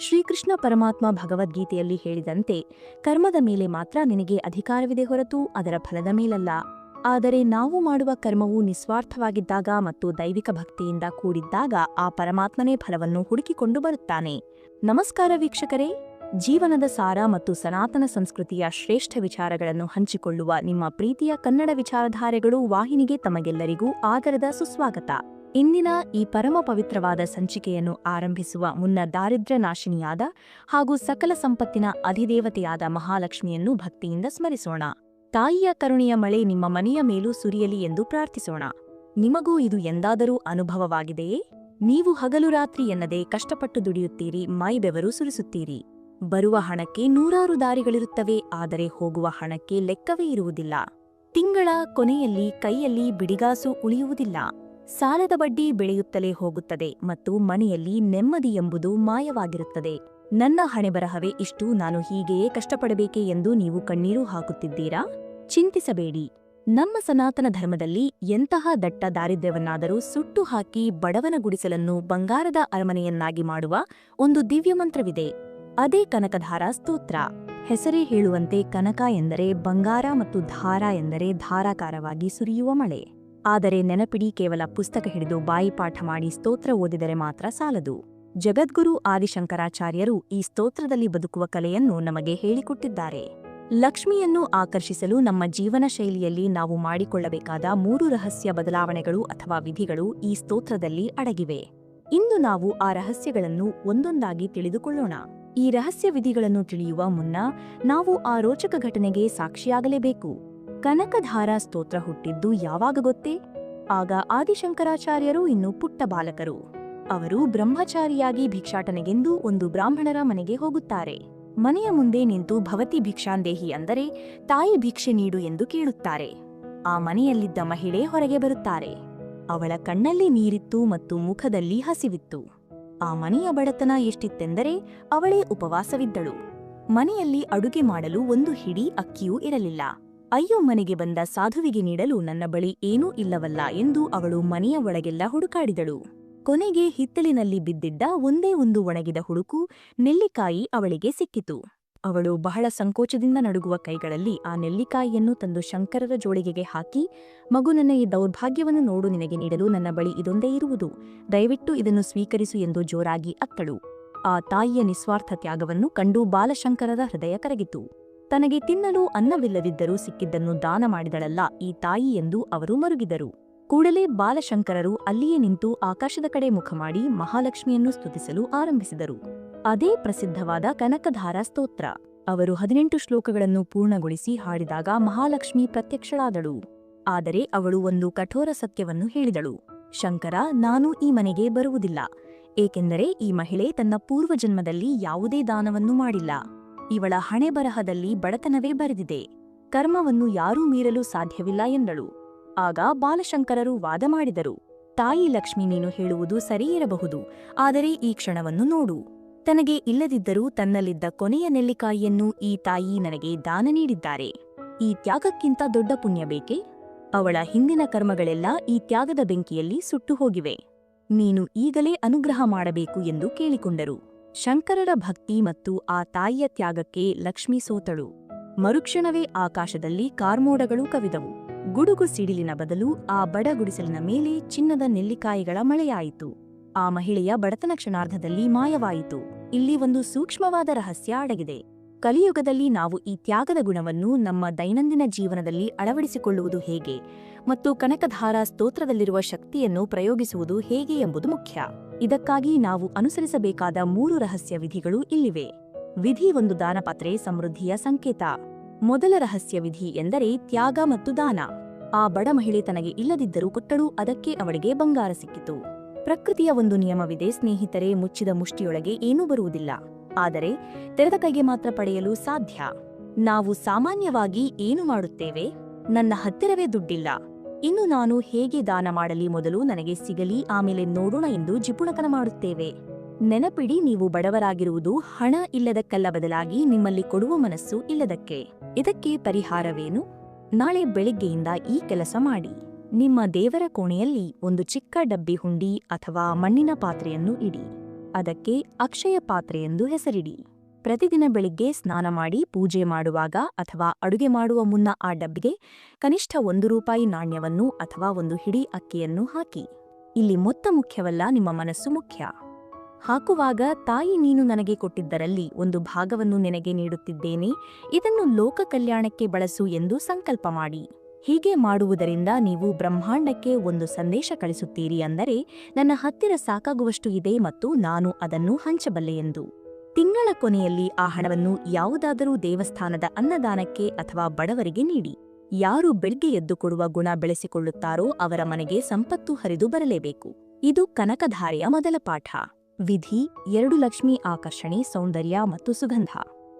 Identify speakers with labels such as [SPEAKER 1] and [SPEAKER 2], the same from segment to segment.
[SPEAKER 1] ಶ್ರೀಕೃಷ್ಣ ಪರಮಾತ್ಮ ಭಗವದ್ಗೀತೆಯಲ್ಲಿ ಹೇಳಿದಂತೆ, ಕರ್ಮದ ಮೇಲೆ ಮಾತ್ರ ನಿನಗೆ ಅಧಿಕಾರವಿದೆ ಹೊರತು ಅದರ ಫಲದ ಮೇಲಲ್ಲ. ಆದರೆ ನಾವು ಮಾಡುವ ಕರ್ಮವು ನಿಸ್ವಾರ್ಥವಾಗಿದ್ದಾಗ ಮತ್ತು ದೈವಿಕ ಭಕ್ತಿಯಿಂದ ಕೂಡಿದ್ದಾಗ ಆ ಪರಮಾತ್ಮನೇ ಫಲವನ್ನು ಹುಡುಕಿಕೊಂಡು ಬರುತ್ತಾನೆ. ನಮಸ್ಕಾರ ವೀಕ್ಷಕರೇ! ಜೀವನದ ಸಾರ ಮತ್ತು ಸನಾತನ ಸಂಸ್ಕೃತಿಯ ಶ್ರೇಷ್ಠ ವಿಚಾರಗಳನ್ನು ಹಂಚಿಕೊಳ್ಳುವ ನಿಮ್ಮ ಪ್ರೀತಿಯ ಕನ್ನಡ ವಿಚಾರಧಾರೆಗಳು ವಾಹಿನಿಗೆ ತಮಗೆಲ್ಲರಿಗೂ ಆದರದ ಸುಸ್ವಾಗತ. ಇಂದಿನ ಈ ಪರಮ ಪವಿತ್ರವಾದ ಸಂಚಿಕೆಯನ್ನು ಆರಂಭಿಸುವ ಮುನ್ನ ದಾರಿದ್ರ್ಯ ನಾಶಿನಿಯಾದ ಹಾಗೂ ಸಕಲ ಸಂಪತ್ತಿನ ಅಧಿದೇವತೆಯಾದ ಮಹಾಲಕ್ಷ್ಮಿಯನ್ನು ಭಕ್ತಿಯಿಂದ ಸ್ಮರಿಸೋಣ. ತಾಯಿಯ ಕರುಣೆಯ ಮಳೆ ನಿಮ್ಮ ಮನೆಯ ಮೇಲೂ ಸುರಿಯಲಿ ಎಂದು ಪ್ರಾರ್ಥಿಸೋಣ. ನಿಮಗೂ ಇದು ಎಂದಾದರೂ ಅನುಭವವಾಗಿದೆಯೇ? ನೀವು ಹಗಲು ರಾತ್ರಿ ಎನ್ನದೆ ಕಷ್ಟಪಟ್ಟು ದುಡಿಯುತ್ತೀರಿ ಮೈ ಬೆವರು ಸುರಿಸುತ್ತೀರಿ. ಬರುವ ಹಣಕ್ಕೆ ನೂರಾರು ದಾರಿಗಳಿರುತ್ತವೆ, ಆದರೆ ಹೋಗುವ ಹಣಕ್ಕೆ ಲೆಕ್ಕವೇ ಇರುವುದಿಲ್ಲ. ತಿಂಗಳ ಕೊನೆಯಲ್ಲಿ ಕೈಯಲ್ಲಿ ಬಿಡಿಗಾಸು ಉಳಿಯುವುದಿಲ್ಲ. ಸಾಲದ ಬಡ್ಡಿ ಬೆಳೆಯುತ್ತಲೇ ಹೋಗುತ್ತದೆ ಮತ್ತು ಮನೆಯಲ್ಲಿ ನೆಮ್ಮದಿ ಎಂಬುದು ಮಾಯವಾಗಿರುತ್ತದೆ. ನನ್ನ ಹಣೆಬರಹವೇ ಇಷ್ಟು, ನಾನು ಹೀಗೆಯೇ ಕಷ್ಟಪಡಬೇಕೆ ಎಂದು ನೀವು ಕಣ್ಣೀರು ಹಾಕುತ್ತಿದ್ದೀರಾ? ಚಿಂತಿಸಬೇಡಿ. ನಮ್ಮ ಸನಾತನ ಧರ್ಮದಲ್ಲಿ ಎಂತಹ ದಟ್ಟ ದಾರಿದ್ರ್ಯವನ್ನಾದರೂ ಸುಟ್ಟು ಹಾಕಿ ಬಡವನ ಗುಡಿಸಲನ್ನು ಬಂಗಾರದ ಅರಮನೆಯನ್ನಾಗಿ ಮಾಡುವ ಒಂದು ದಿವ್ಯ ಮಂತ್ರವಿದೆ ಅದೇ ಕನಕಧಾರ ಸ್ತೋತ್ರ. ಹೆಸರೇ ಹೇಳುವಂತೆ ಕನಕ ಎಂದರೆ ಬಂಗಾರ ಮತ್ತು ಧಾರ ಎಂದರೆ ಧಾರಾಕಾರವಾಗಿ ಸುರಿಯುವ ಮಳೆ. ಆದರೆ ನೆನಪಿಡಿ ಕೇವಲ ಪುಸ್ತಕ ಹಿಡಿದು ಬಾಯಿಪಾಠ ಮಾಡಿ ಸ್ತೋತ್ರ ಓದಿದರೆ ಮಾತ್ರ ಸಾಲದು. ಜಗದ್ಗುರು ಆದಿಶಂಕರಾಚಾರ್ಯರು ಈ ಸ್ತೋತ್ರದಲ್ಲಿ ಬದುಕುವ ಕಲೆಯನ್ನು ನಮಗೆ ಹೇಳಿಕೊಟ್ಟಿದ್ದಾರೆ. ಲಕ್ಷ್ಮಿಯನ್ನು ಆಕರ್ಷಿಸಲು ನಮ್ಮ ಜೀವನ ಶೈಲಿಯಲ್ಲಿ ನಾವು ಮಾಡಿಕೊಳ್ಳಬೇಕಾದ ಮೂರು ರಹಸ್ಯ ಬದಲಾವಣೆಗಳು ಅಥವಾ ವಿಧಿಗಳು ಈ ಸ್ತೋತ್ರದಲ್ಲಿ ಅಡಗಿವೆ. ಇಂದು ನಾವು ಆ ರಹಸ್ಯಗಳನ್ನು ಒಂದೊಂದಾಗಿ ತಿಳಿದುಕೊಳ್ಳೋಣ. ಈ ರಹಸ್ಯ ವಿಧಿಗಳನ್ನು ತಿಳಿಯುವ ಮುನ್ನ ನಾವು ಆ ರೋಚಕ ಘಟನೆಗೆ ಸಾಕ್ಷಿಯಾಗಲೇಬೇಕು. ಕನಕಧಾರ ಸ್ತೋತ್ರ ಹುಟ್ಟಿದ್ದು ಯಾವಾಗ ಗೊತ್ತೇ? ಆಗ ಆದಿಶಂಕರಾಚಾರ್ಯರು ಇನ್ನು ಪುಟ್ಟ ಬಾಲಕರು. ಅವರು ಬ್ರಹ್ಮಚಾರಿಯಾಗಿ ಭಿಕ್ಷಾಟನೆಗೆಂದು ಒಂದು ಬ್ರಾಹ್ಮಣರ ಮನೆಗೆ ಹೋಗುತ್ತಾರೆ. ಮನೆಯ ಮುಂದೆ ನಿಂತು ಭವತಿ ಭಿಕ್ಷಾಂದೇಹಿ ಅಂದರೆ ತಾಯಿ ಭಿಕ್ಷೆ ನೀಡು ಎಂದು ಕೇಳುತ್ತಾರೆ. ಆ ಮನೆಯಲ್ಲಿದ್ದ ಮಹಿಳೆ ಹೊರಗೆ ಬರುತ್ತಾರೆ. ಅವಳ ಕಣ್ಣಲ್ಲಿ ನೀರಿತ್ತು ಮತ್ತು ಮುಖದಲ್ಲಿ ಹಸಿವಿತ್ತು. ಆ ಮನೆಯ ಬಡತನ ಎಷ್ಟಿತ್ತೆಂದರೆ ಅವಳೇ ಉಪವಾಸವಿದ್ದಳು. ಮನೆಯಲ್ಲಿ ಅಡುಗೆ ಮಾಡಲು ಒಂದು ಹಿಡಿ ಅಕ್ಕಿಯೂ ಇರಲಿಲ್ಲ. ಅಯ್ಯೋ ಮನೆಗೆ ಬಂದ ಸಾಧುವಿಗೆ ನೀಡಲು ನನ್ನ ಬಳಿ ಏನೂ ಇಲ್ಲವಲ್ಲ ಎಂದು ಅವಳು ಮನೆಯ ಒಳಗೆಲ್ಲ ಹುಡುಕಾಡಿದಳು. ಕೊನೆಗೆ ಹಿತ್ತಲಿನಲ್ಲಿ ಬಿದ್ದಿದ್ದ ಒಂದೇ ಒಂದು ಒಣಗಿದ ಹುಡುಕು ನೆಲ್ಲಿಕಾಯಿ ಅವಳಿಗೆ ಸಿಕ್ಕಿತು. ಅವಳು ಬಹಳ ಸಂಕೋಚದಿಂದ ನಡುಗುವ ಕೈಗಳಲ್ಲಿ ಆ ನೆಲ್ಲಿಕಾಯಿಯನ್ನು ತಂದು ಶಂಕರರ ಜೋಳಿಗೆಗೆ ಹಾಕಿ, ಮಗು, ನನ್ನ ಈ ದೌರ್ಭಾಗ್ಯವನ್ನು ನೋಡು, ನಿನಗೆ ನೀಡಲು ನನ್ನ ಬಳಿ ಇದೊಂದೇ ಇರುವುದು. ದಯವಿಟ್ಟು ಇದನ್ನು ಸ್ವೀಕರಿಸು ಎಂದು ಜೋರಾಗಿ ಅತ್ತಳು. ಆ ತಾಯಿಯ ನಿಸ್ವಾರ್ಥ ತ್ಯಾಗವನ್ನು ಕಂಡು ಬಾಲಶಂಕರರ ಹೃದಯ ಕರಗಿತು. ತನಗೆ ತಿನ್ನಲು ಅನ್ನವಿಲ್ಲದಿದ್ದರೂ ಸಿಕ್ಕಿದ್ದನ್ನು ದಾನ ಮಾಡಿದಳಲ್ಲ ಈ ತಾಯಿ ಎಂದು ಅವರು ಮರುಗಿದರು. ಕೂಡಲೇ ಬಾಲಶಂಕರರು ಅಲ್ಲಿಯೇ ನಿಂತು ಆಕಾಶದ ಕಡೆ ಮುಖ ಮಾಡಿ ಮಹಾಲಕ್ಷ್ಮಿಯನ್ನು ಸ್ತುತಿಸಲು ಆರಂಭಿಸಿದರು. ಅದೇ ಪ್ರಸಿದ್ಧವಾದ ಕನಕಧಾರ ಸ್ತೋತ್ರ. ಅವರು ಹದಿನೆಂಟು ಶ್ಲೋಕಗಳನ್ನು ಪೂರ್ಣಗೊಳಿಸಿ ಹಾಡಿದಾಗ ಮಹಾಲಕ್ಷ್ಮಿ ಪ್ರತ್ಯಕ್ಷಳಾದಳು. ಆದರೆ ಅವಳು ಒಂದು ಕಠೋರ ಸತ್ಯವನ್ನು ಹೇಳಿದಳು. ಶಂಕರ, ನಾನು ಈ ಮನೆಗೆ ಬರುವುದಿಲ್ಲ. ಏಕೆಂದರೆ ಈ ಮಹಿಳೆ ತನ್ನ ಪೂರ್ವಜನ್ಮದಲ್ಲಿ ಯಾವುದೇ ದಾನವನ್ನು ಮಾಡಿಲ್ಲ. ಇವಳ ಹಣೆಬರಹದಲ್ಲಿ ಬಡತನವೇ ಬರೆದಿದೆ. ಕರ್ಮವನ್ನು ಯಾರೂ ಮೀರಲು ಸಾಧ್ಯವಿಲ್ಲ ಎಂದಳು. ಆಗ ಬಾಲಶಂಕರರು ವಾದ ಮಾಡಿದರು. ತಾಯಿ ಲಕ್ಷ್ಮಿ ನೀನು ಹೇಳುವುದು ಸರಿಯಿರಬಹುದು. ಆದರೆ ಈ ಕ್ಷಣವನ್ನು ನೋಡು. ತನಗೆ ಇಲ್ಲದಿದ್ದರೂ ತನ್ನಲ್ಲಿದ್ದ ಕೊನೆಯ ನೆಲ್ಲಿಕಾಯಿಯನ್ನು ಈ ತಾಯಿ ನನಗೆ ದಾನ ನೀಡಿದ್ದಾರೆ. ಈ ತ್ಯಾಗಕ್ಕಿಂತ ದೊಡ್ಡ ಪುಣ್ಯ ಬೇಕೆ? ಅವಳ ಹಿಂದಿನ ಕರ್ಮಗಳೆಲ್ಲ ಈ ತ್ಯಾಗದ ಬೆಂಕಿಯಲ್ಲಿ ಸುಟ್ಟು ಹೋಗಿವೆ. ನೀನು ಈಗಲೇ ಅನುಗ್ರಹ ಮಾಡಬೇಕು ಎಂದು ಕೇಳಿಕೊಂಡರು. ಶಂಕರರ ಭಕ್ತಿ ಮತ್ತು ಆ ತಾಯಿಯ ತ್ಯಾಗಕ್ಕೆ ಲಕ್ಷ್ಮಿ ಸೋತಳು. ಮರುಕ್ಷಣವೇ ಆಕಾಶದಲ್ಲಿ ಕಾರ್ಮೋಡಗಳು ಕವಿದವು. ಗುಡುಗು ಸಿಡಿಲಿನ ಬದಲು ಆ ಬಡ ಗುಡಿಸಲಿನ ಮೇಲೆ ಚಿನ್ನದ ನೆಲ್ಲಿಕಾಯಿಗಳ ಮಳೆಯಾಯಿತು. ಆ ಮಹಿಳೆಯ ಬಡತನ ಕ್ಷಣಾರ್ಧದಲ್ಲಿ ಮಾಯವಾಯಿತು. ಇಲ್ಲಿ ಒಂದು ಸೂಕ್ಷ್ಮವಾದ ರಹಸ್ಯ ಅಡಗಿದೆ. ಕಲಿಯುಗದಲ್ಲಿ ನಾವು ಈ ತ್ಯಾಗದ ಗುಣವನ್ನು ನಮ್ಮ ದೈನಂದಿನ ಜೀವನದಲ್ಲಿ ಅಳವಡಿಸಿಕೊಳ್ಳುವುದು ಹೇಗೆ ಮತ್ತು ಕನಕಧಾರ ಸ್ತೋತ್ರದಲ್ಲಿರುವ ಶಕ್ತಿಯನ್ನು ಪ್ರಯೋಗಿಸುವುದು ಹೇಗೆ ಎಂಬುದು ಮುಖ್ಯ. ಇದಕ್ಕಾಗಿ ನಾವು ಅನುಸರಿಸಬೇಕಾದ ಮೂರು ರಹಸ್ಯ ವಿಧಿಗಳು ಇಲ್ಲಿವೆ. ವಿಧಿ ಒಂದು ದಾನಪಾತ್ರೆ, ಸಮೃದ್ಧಿಯ ಸಂಕೇತ. ಮೊದಲ ರಹಸ್ಯ ವಿಧಿ ಎಂದರೆ ತ್ಯಾಗ ಮತ್ತು ದಾನ. ಆ ಬಡ ಮಹಿಳೆ ತನಗೆ ಇಲ್ಲದಿದ್ದರೂ ಕೊಟ್ಟಳು ಅದಕ್ಕೆ ಅವಳಿಗೆ ಬಂಗಾರ ಸಿಕ್ಕಿತು. ಪ್ರಕೃತಿಯ ಒಂದು ನಿಯಮವಿದೆ, ಸ್ನೇಹಿತರೆ, ಮುಚ್ಚಿದ ಮುಷ್ಟಿಯೊಳಗೆ ಏನೂ ಬರುವುದಿಲ್ಲ. ಆದರೆ ತೆರೆದ ಕೈಗೆ ಮಾತ್ರ ಪಡೆಯಲು ಸಾಧ್ಯ. ನಾವು ಸಾಮಾನ್ಯವಾಗಿ ಏನು ಮಾಡುತ್ತೇವೆ? ನನ್ನ ಹತ್ತಿರವೇ ದುಡ್ಡಿಲ್ಲ. ಇನ್ನು ನಾನು ಹೇಗೆ ದಾನ ಮಾಡಲಿ ಮೊದಲು ನನಗೆ ಸಿಗಲಿ, ಆಮೇಲೆ ನೋಡೋಣ ಎಂದು ಜಿಪುಣಕನ ಮಾಡುತ್ತೇವೆ. ನೆನಪಿಡಿ, ನೀವು ಬಡವರಾಗಿರುವುದು ಹಣ ಇಲ್ಲದಕ್ಕಲ್ಲ ಬದಲಾಗಿ ನಿಮ್ಮಲ್ಲಿ ಕೊಡುವ ಮನಸ್ಸು ಇಲ್ಲದಕ್ಕೆ. ಇದಕ್ಕೆ ಪರಿಹಾರವೇನು? ನಾಳೆ ಬೆಳಿಗ್ಗೆಯಿಂದ ಈ ಕೆಲಸ ಮಾಡಿ. ನಿಮ್ಮ ದೇವರ ಕೋಣೆಯಲ್ಲಿ ಒಂದು ಚಿಕ್ಕ ಡಬ್ಬಿ ಹುಂಡಿ ಅಥವಾ ಮಣ್ಣಿನ ಪಾತ್ರೆಯನ್ನು ಇಡಿ. ಅದಕ್ಕೆ ಅಕ್ಷಯ ಪಾತ್ರೆ ಎಂದು ಹೆಸರಿಡಿ. ಪ್ರತಿದಿನ ಬೆಳಿಗ್ಗೆ ಸ್ನಾನ ಮಾಡಿ ಪೂಜೆ ಮಾಡುವಾಗ ಅಥವಾ ಅಡುಗೆ ಮಾಡುವ ಮುನ್ನ ಆ ಡಬ್ಬಿಗೆ ಕನಿಷ್ಠ ಒಂದು ರೂಪಾಯಿ ನಾಣ್ಯವನ್ನು ಅಥವಾ ಒಂದು ಹಿಡಿ ಅಕ್ಕಿಯನ್ನು ಹಾಕಿ. ಇಲ್ಲಿ ಮೊತ್ತ ಮುಖ್ಯವಲ್ಲ, ನಿಮ್ಮ ಮನಸ್ಸು ಮುಖ್ಯ. ಹಾಕುವಾಗ ತಾಯಿ ನೀನು ನನಗೆ ಕೊಟ್ಟಿದ್ದರಲ್ಲಿ ಒಂದು ಭಾಗವನ್ನು ನಿನಗೆ ನೀಡುತ್ತಿದ್ದೇನೆ, ಇದನ್ನು ಲೋಕ ಕಲ್ಯಾಣಕ್ಕೆ ಬಳಸು ಎಂದು ಸಂಕಲ್ಪ ಮಾಡಿ. ಹೀಗೆ ಮಾಡುವುದರಿಂದ ನೀವು ಬ್ರಹ್ಮಾಂಡಕ್ಕೆ ಒಂದು ಸಂದೇಶ ಕಳಿಸುತ್ತೀರಿ ಅಂದರೆ, ನನ್ನ ಹತ್ತಿರ ಸಾಕಾಗುವಷ್ಟು ಇದೆ ಮತ್ತು ನಾನು ಅದನ್ನು ಹಂಚಬಲ್ಲೆ ಎಂದು. ತಿಂಗಳ ಕೊನೆಯಲ್ಲಿ ಆ ಹಣವನ್ನು ಯಾವುದಾದರೂ ದೇವಸ್ಥಾನದ ಅನ್ನದಾನಕ್ಕೆ ಅಥವಾ ಬಡವರಿಗೆ ನೀಡಿ. ಯಾರು ಬೆಳ್ಗೆ ಎದ್ದು ಕೊಡುವ ಗುಣ ಬೆಳೆಸಿಕೊಳ್ಳುತ್ತಾರೋ ಅವರ ಮನೆಗೆ ಸಂಪತ್ತು ಹರಿದು ಬರಲೇಬೇಕು. ಇದು ಕನಕಧಾರೆಯ ಮೊದಲ ಪಾಠ. ವಿಧಿ, ಎರಡು ಲಕ್ಷ್ಮಿ ಆಕರ್ಷಣೆ, ಸೌಂದರ್ಯ ಮತ್ತು ಸುಗಂಧ.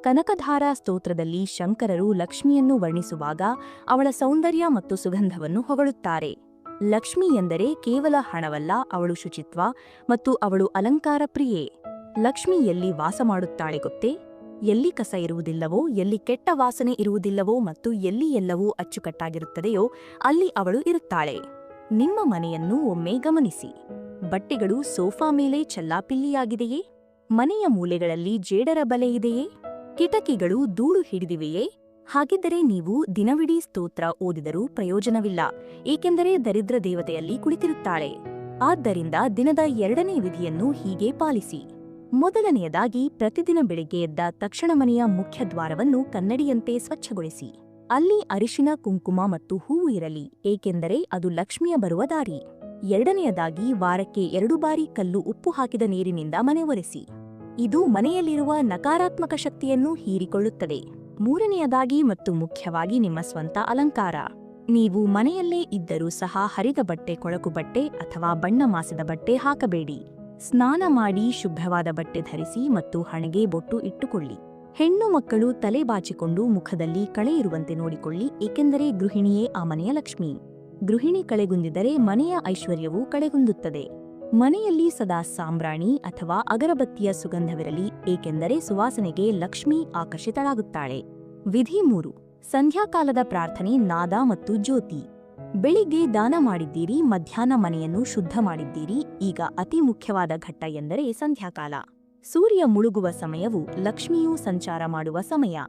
[SPEAKER 1] ಕನಕಧಾರಾ ಸ್ತೋತ್ರದಲ್ಲಿ ಶಂಕರರು ಲಕ್ಷ್ಮಿಯನ್ನು ವರ್ಣಿಸುವಾಗ ಅವಳ ಸೌಂದರ್ಯ ಮತ್ತು ಸುಗಂಧವನ್ನು ಹೊಗಳುತ್ತಾರೆ. ಲಕ್ಷ್ಮಿ ಎಂದರೆ ಕೇವಲ ಹಣವಲ್ಲ, ಅವಳು ಶುಚಿತ್ವ ಮತ್ತು ಅವಳು ಅಲಂಕಾರ ಪ್ರಿಯೆ. ಲಕ್ಷ್ಮಿ ಎಲ್ಲಿ ವಾಸ ಮಾಡುತ್ತಾಳೆ ಗೊತ್ತೇ? ಎಲ್ಲಿ ಕಸ ಇರುವುದಿಲ್ಲವೋ, ಎಲ್ಲಿ ಕೆಟ್ಟ ವಾಸನೆ ಇರುವುದಿಲ್ಲವೋ ಮತ್ತು ಎಲ್ಲಿ ಎಲ್ಲವೂ ಅಚ್ಚುಕಟ್ಟಾಗಿರುತ್ತದೆಯೋ ಅಲ್ಲಿ ಅವಳು ಇರುತ್ತಾಳೆ. ನಿಮ್ಮ ಮನೆಯನ್ನು ಒಮ್ಮೆ ಗಮನಿಸಿ. ಬಟ್ಟೆಗಳು ಸೋಫಾ ಮೇಲೆ ಚಲ್ಲಾಪಿಲ್ಲಿಯಾಗಿದೆಯೇ? ಮನೆಯ ಮೂಲೆಗಳಲ್ಲಿ ಜೇಡರ ಬಲೆ ಇದೆಯೇ? ಕಿಟಕಿಗಳು ಧೂಳು ಹಿಡಿದಿವೆಯೇ? ಹಾಗಿದ್ದರೆ ನೀವು ದಿನವಿಡೀ ಸ್ತೋತ್ರ ಓದಿದರೂ ಪ್ರಯೋಜನವಿಲ್ಲ, ಏಕೆಂದರೆ ದರಿದ್ರ ದೇವತೆಯಲ್ಲಿ ಕುಳಿತಿರುತ್ತಾಳೆ. ಆದ್ದರಿಂದ ದಿನದ ಎರಡನೇ ವಿಧಿಯನ್ನು ಹೀಗೆ ಪಾಲಿಸಿ. ಮೊದಲನೆಯದಾಗಿ ಪ್ರತಿದಿನ ಬೆಳಿಗ್ಗೆ ಎದ್ದ ತಕ್ಷಣ ಮನೆಯ ಮುಖ್ಯ ದ್ವಾರವನ್ನು ಕನ್ನಡಿಯಂತೆ ಸ್ವಚ್ಛಗೊಳಿಸಿ. ಅಲ್ಲಿ ಅರಿಶಿನ, ಕುಂಕುಮ ಮತ್ತು ಹೂವು ಇರಲಿ, ಏಕೆಂದರೆ ಅದು ಲಕ್ಷ್ಮಿಯ ಬರುವ ದಾರಿ. ಎರಡನೆಯದಾಗಿ ವಾರಕ್ಕೆ ಎರಡು ಬಾರಿ ಕಲ್ಲು ಉಪ್ಪು ಹಾಕಿದ ನೀರಿನಿಂದ ಮನೆ ಒರೆಸಿ ಇದು ಮನೆಯಲ್ಲಿರುವ ನಕಾರಾತ್ಮಕ ಶಕ್ತಿಯನ್ನು ಹೀರಿಕೊಳ್ಳುತ್ತದೆ. ಮೂರನೆಯದಾಗಿ ಮತ್ತು ಮುಖ್ಯವಾಗಿ ನಿಮ್ಮ ಸ್ವಂತ ಅಲಂಕಾರ. ನೀವು ಮನೆಯಲ್ಲೇ ಇದ್ದರೂ ಸಹ ಹರಿದ ಬಟ್ಟೆ, ಕೊಳಕು ಬಟ್ಟೆ ಅಥವಾ ಬಣ್ಣ ಮಾಸದ ಬಟ್ಟೆ ಹಾಕಬೇಡಿ. ಸ್ನಾನ ಮಾಡಿ ಶುಭ್ರವಾದ ಬಟ್ಟೆ ಧರಿಸಿ ಮತ್ತು ಹಣೆಗೆ ಬೊಟ್ಟು ಇಟ್ಟುಕೊಳ್ಳಿ. ಹೆಣ್ಣು ಮಕ್ಕಳು ತಲೆ ಬಾಚಿಕೊಂಡು ಮುಖದಲ್ಲಿ ಕಳೆ ಇರುವಂತೆ ನೋಡಿಕೊಳ್ಳಿ, ಏಕೆಂದರೆ ಗೃಹಿಣಿಯೇ ಆ ಮನೆಯ ಲಕ್ಷ್ಮಿ. ಗೃಹಿಣಿ ಕಳೆಗುಂದಿದರೆ ಮನೆಯ ಐಶ್ವರ್ಯವೂ ಕಳೆಗುಂದುತ್ತದೆ. ಮನೆಯಲ್ಲಿ ಸದಾ ಸಾಂಬ್ರಾಣಿ ಅಥವಾ ಅಗರಬತ್ತಿಯ ಸುಗಂಧವಿರಲಿ, ಏಕೆಂದರೆ ಸುವಾಸನೆಗೆ ಲಕ್ಷ್ಮಿ ಆಕರ್ಷಿತಳಾಗುತ್ತಾಳೆ. ವಿಧಿ ಮೂರು, ಸಂಧ್ಯಾಕಾಲದ ಪ್ರಾರ್ಥನೆ ನಾದ ಮತ್ತು ಜ್ಯೋತಿ. ಬೆಳಿಗ್ಗೆ ದಾನ ಮಾಡಿದ್ದೀರಿ, ಮಧ್ಯಾಹ್ನ ಮನೆಯನ್ನು ಶುದ್ಧ ಮಾಡಿದ್ದೀರಿ, ಈಗ ಅತಿ ಮುಖ್ಯವಾದ ಘಟ್ಟ ಎಂದರೆ ಸಂಧ್ಯಾಕಾಲ. ಸೂರ್ಯ ಮುಳುಗುವ ಸಮಯವು ಲಕ್ಷ್ಮಿಯು ಸಂಚಾರ ಮಾಡುವ ಸಮಯ.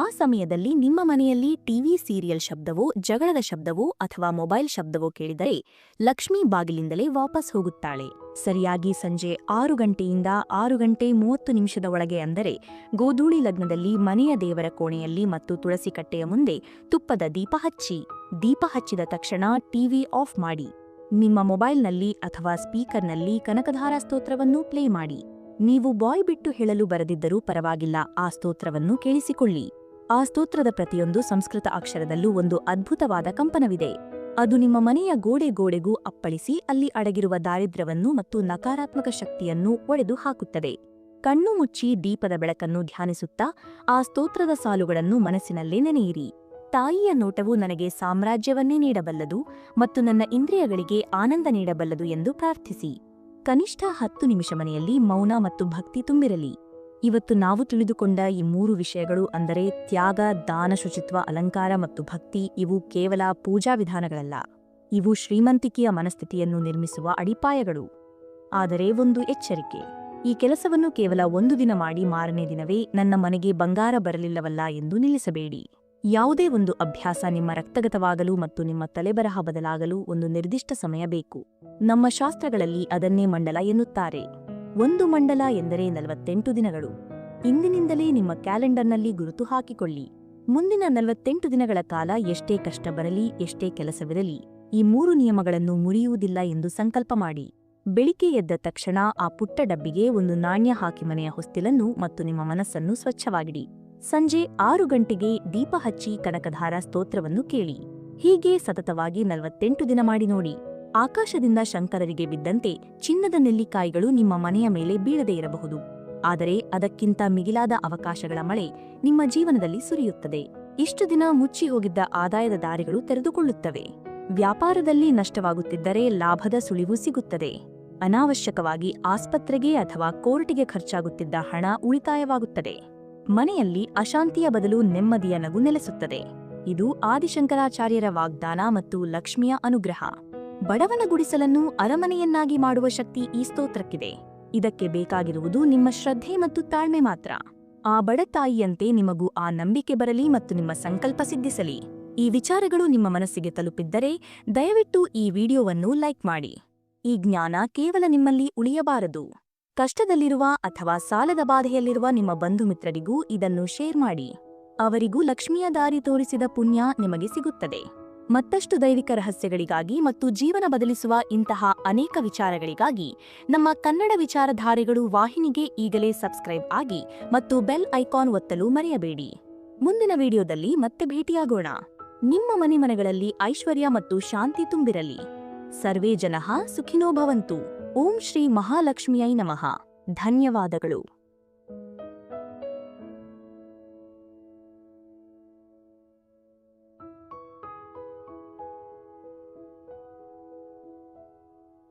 [SPEAKER 1] ಆ ಸಮಯದಲ್ಲಿ ನಿಮ್ಮ ಮನೆಯಲ್ಲಿ ಟಿವಿ ಸೀರಿಯಲ್ ಶಬ್ದವೋ, ಜಗಳದ ಶಬ್ದವೋ ಅಥವಾ ಮೊಬೈಲ್ ಶಬ್ದವೋ ಕೇಳಿದರೆ ಲಕ್ಷ್ಮಿ ಬಾಗಿಲಿಂದಲೇ ವಾಪಸ್ ಹೋಗುತ್ತಾಳೆ. ಸರಿಯಾಗಿ ಸಂಜೆ ಆರು ಗಂಟೆಯಿಂದ ಆರು ಗಂಟೆ ಮೂವತ್ತು ನಿಮಿಷದ ಒಳಗೆ ಅಂದರೆ ಗೋಧೂಳಿ ಲಗ್ನದಲ್ಲಿ ಮನೆಯ ದೇವರ ಕೋಣೆಯಲ್ಲಿ ಮತ್ತು ತುಳಸಿ ಕಟ್ಟೆಯ ಮುಂದೆ ತುಪ್ಪದ ದೀಪ ಹಚ್ಚಿ. ದೀಪ ಹಚ್ಚಿದ ತಕ್ಷಣ ಟಿವಿ ಆಫ್ ಮಾಡಿ. ನಿಮ್ಮ ಮೊಬೈಲ್ನಲ್ಲಿ ಅಥವಾ ಸ್ಪೀಕರ್ನಲ್ಲಿ ಕನಕಧಾರ ಸ್ತೋತ್ರವನ್ನು ಪ್ಲೇ ಮಾಡಿ. ನೀವು ಬಾಯ್ ಬಿಟ್ಟು ಹೇಳಲು ಬರದಿದ್ದರೂ ಪರವಾಗಿಲ್ಲ, ಆ ಸ್ತೋತ್ರವನ್ನು ಕೇಳಿಸಿಕೊಳ್ಳಿ. ಆ ಸ್ತೋತ್ರದ ಪ್ರತಿಯೊಂದು ಸಂಸ್ಕೃತ ಅಕ್ಷರದಲ್ಲೂ ಒಂದು ಅದ್ಭುತವಾದ ಕಂಪನವಿದೆ. ಅದು ನಿಮ್ಮ ಮನೆಯ ಗೋಡೆ ಗೋಡೆಗೂ ಅಪ್ಪಳಿಸಿ ಅಲ್ಲಿ ಅಡಗಿರುವ ದಾರಿದ್ರ್ಯವನ್ನು ಮತ್ತು ನಕಾರಾತ್ಮಕ ಶಕ್ತಿಯನ್ನು ಒಡೆದು ಹಾಕುತ್ತದೆ. ಕಣ್ಣು ಮುಚ್ಚಿ ದೀಪದ ಬೆಳಕನ್ನು ಧ್ಯಾನಿಸುತ್ತಾ ಆ ಸ್ತೋತ್ರದ ಸಾಲುಗಳನ್ನು ಮನಸ್ಸಿನಲ್ಲೇ ನೆನೆಯಿರಿ. ತಾಯಿಯ ನೋಟವು ನನಗೆ ಸಾಮ್ರಾಜ್ಯವನ್ನೇ ನೀಡಬಲ್ಲದು ಮತ್ತು ನನ್ನ ಇಂದ್ರಿಯಗಳಿಗೆ ಆನಂದ ನೀಡಬಲ್ಲದು ಎಂದು ಪ್ರಾರ್ಥಿಸಿ. ಕನಿಷ್ಠ ಹತ್ತು ನಿಮಿಷ ಮನೆಯಲ್ಲಿ ಮೌನ ಮತ್ತು ಭಕ್ತಿ ತುಂಬಿರಲಿ. ಇವತ್ತು ನಾವು ತಿಳಿದುಕೊಂಡ ಈ ಮೂರು ವಿಷಯಗಳು ಅಂದರೆ ತ್ಯಾಗ, ದಾನ, ಶುಚಿತ್ವ, ಅಲಂಕಾರ ಮತ್ತು ಭಕ್ತಿ, ಇವು ಕೇವಲ ಪೂಜಾ ವಿಧಾನಗಳಲ್ಲ. ಇವು ಶ್ರೀಮಂತಿಕೆಯ ಮನಸ್ಥಿತಿಯನ್ನು ನಿರ್ಮಿಸುವ ಅಡಿಪಾಯಗಳು. ಆದರೆ ಒಂದು ಎಚ್ಚರಿಕೆ. ಈ ಕೆಲಸವನ್ನು ಕೇವಲ ಒಂದು ದಿನ ಮಾಡಿ ಮಾರನೇ ದಿನವೇ ನನ್ನ ಮನೆಗೆ ಬಂಗಾರ ಬರಲಿಲ್ಲವಲ್ಲ ಎಂದು ನಿಲ್ಲಿಸಬೇಡಿ. ಯಾವುದೇ ಒಂದು ಅಭ್ಯಾಸ ನಿಮ್ಮ ರಕ್ತಗತವಾಗಲು ಮತ್ತು ನಿಮ್ಮ ತಲೆಬರಹ ಬದಲಾಗಲು ಒಂದು ನಿರ್ದಿಷ್ಟ ಸಮಯ ಬೇಕು. ನಮ್ಮ ಶಾಸ್ತ್ರಗಳಲ್ಲಿ ಅದನ್ನೇ ಮಂಡಲ ಎನ್ನುತ್ತಾರೆ. ಒಂದು ಮಂಡಲ ಎಂದರೆ ನಲವತ್ತೆಂಟು ದಿನಗಳು. ಇಂದಿನಿಂದಲೇ ನಿಮ್ಮ ಕ್ಯಾಲೆಂಡರ್ನಲ್ಲಿ ಗುರುತು ಹಾಕಿಕೊಳ್ಳಿ. ಮುಂದಿನ ನಲವತ್ತೆಂಟು ದಿನಗಳ ಕಾಲ ಎಷ್ಟೇ ಕಷ್ಟ ಬರಲಿ, ಎಷ್ಟೇ ಕೆಲಸವಿರಲಿ, ಈ ಮೂರು ನಿಯಮಗಳನ್ನು ಮುರಿಯುವುದಿಲ್ಲ ಎಂದು ಸಂಕಲ್ಪ ಮಾಡಿ. ಬೆಳಿಗ್ಗೆ ಎದ್ದ ತಕ್ಷಣ ಆ ಪುಟ್ಟ ಡಬ್ಬಿಗೆ ಒಂದು ನಾಣ್ಯ ಹಾಕಿ ಮನೆಯ ಹೊಸ್ತಿಲನ್ನು ಮತ್ತು ನಿಮ್ಮ ಮನಸ್ಸನ್ನು ಸ್ವಚ್ಛವಾಗಿಡಿ. ಸಂಜೆ ಆರು ಗಂಟೆಗೆ ದೀಪ ಹಚ್ಚಿ ಕನಕಧಾರ ಸ್ತೋತ್ರವನ್ನು ಕೇಳಿ. ಹೀಗೆ ಸತತವಾಗಿ ನಲವತ್ತೆಂಟು ದಿನ ಮಾಡಿ ನೋಡಿ. ಆಕಾಶದಿಂದ ಶಂಕರರಿಗೆ ಬಿದ್ದಂತೆ ಚಿನ್ನದ ನೆಲ್ಲಿಕಾಯಿಗಳು ನಿಮ್ಮ ಮನೆಯ ಮೇಲೆ ಬೀಳದೇ ಇರಬಹುದು. ಆದರೆ ಅದಕ್ಕಿಂತ ಮಿಗಿಲಾದ ಅವಕಾಶಗಳ ಮಳೆ ನಿಮ್ಮ ಜೀವನದಲ್ಲಿ ಸುರಿಯುತ್ತದೆ. ಇಷ್ಟು ದಿನ ಮುಚ್ಚಿ ಹೋಗಿದ್ದ ಆದಾಯದ ದಾರಿಗಳು ತೆರೆದುಕೊಳ್ಳುತ್ತವೆ. ವ್ಯಾಪಾರದಲ್ಲಿ ನಷ್ಟವಾಗುತ್ತಿದ್ದರೆ ಲಾಭದ ಸುಳಿವು ಸಿಗುತ್ತದೆ. ಅನಾವಶ್ಯಕವಾಗಿ ಆಸ್ಪತ್ರೆಗೆ ಅಥವಾ ಕೋರ್ಟಿಗೆ ಖರ್ಚಾಗುತ್ತಿದ್ದ ಹಣ ಉಳಿತಾಯವಾಗುತ್ತದೆ. ಮನೆಯಲ್ಲಿ ಅಶಾಂತಿಯ ಬದಲು ನೆಮ್ಮದಿಯ ನಗು ನೆಲೆಸುತ್ತದೆ. ಇದು ಆದಿಶಂಕರಾಚಾರ್ಯರ ವಾಗ್ದಾನ ಮತ್ತು ಲಕ್ಷ್ಮಿಯ ಅನುಗ್ರಹ. ಬಡವನ ಗುಡಿಸಲನ್ನು ಅರಮನೆಯನ್ನಾಗಿ ಮಾಡುವ ಶಕ್ತಿ ಈ ಸ್ತೋತ್ರಕ್ಕಿದೆ. ಇದಕ್ಕೆ ಬೇಕಾಗಿರುವುದು ನಿಮ್ಮ ಶ್ರದ್ಧೆ ಮತ್ತು ತಾಳ್ಮೆ ಮಾತ್ರ. ಆ ಬಡ ತಾಯಿಯಂತೆ ನಿಮಗೂ ಆ ನಂಬಿಕೆ ಬರಲಿ ಮತ್ತು ನಿಮ್ಮ ಸಂಕಲ್ಪ ಸಿದ್ಧಿಸಲಿ. ಈ ವಿಚಾರಗಳು ನಿಮ್ಮ ಮನಸ್ಸಿಗೆ ತಲುಪಿದ್ದರೆ ದಯವಿಟ್ಟು ಈ ವಿಡಿಯೋವನ್ನು ಲೈಕ್ ಮಾಡಿ. ಈ ಜ್ಞಾನ ಕೇವಲ ನಿಮ್ಮಲ್ಲಿ ಉಳಿಯಬಾರದು. ಕಷ್ಟದಲ್ಲಿರುವ ಅಥವಾ ಸಾಲದ ಬಾಧೆಯಲ್ಲಿರುವ ನಿಮ್ಮ ಬಂಧು ಮಿತ್ರರಿಗೂ ಇದನ್ನು ಶೇರ್ ಮಾಡಿ. ಅವರಿಗೂ ಲಕ್ಷ್ಮಿಯ ದಾರಿ ತೋರಿಸಿದ ಪುಣ್ಯ ನಿಮಗೆ ಸಿಗುತ್ತದೆ. ಮತ್ತಷ್ಟು ದೈವಿಕ ರಹಸ್ಯಗಳಿಗಾಗಿ ಮತ್ತು ಜೀವನ ಬದಲಿಸುವ ಇಂತಹ ಅನೇಕ ವಿಚಾರಗಳಿಗಾಗಿ ನಮ್ಮ ಕನ್ನಡ ವಿಚಾರಧಾರೆಗಳು ವಾಹಿನಿಗೆ ಈಗಲೇ ಸಬ್ಸ್ಕ್ರೈಬ್ ಆಗಿ ಮತ್ತು ಬೆಲ್ ಐಕಾನ್ ಒತ್ತಲು ಮರೆಯಬೇಡಿ. ಮುಂದಿನ ವಿಡಿಯೋದಲ್ಲಿ ಮತ್ತೆ ಭೇಟಿಯಾಗೋಣ. ನಿಮ್ಮ ಮನೆ ಮನೆಗಳಲ್ಲಿ ಐಶ್ವರ್ಯ ಮತ್ತು ಶಾಂತಿ ತುಂಬಿರಲಿ. ಸರ್ವೇ ಜನಃ ಸುಖಿನೋ ಭವಂತು. ಓಂ ಶ್ರೀ ಮಹಾಲಕ್ಷ್ಮಿಯೈ ನಮಃ. ಧನ್ಯವಾದಗಳು.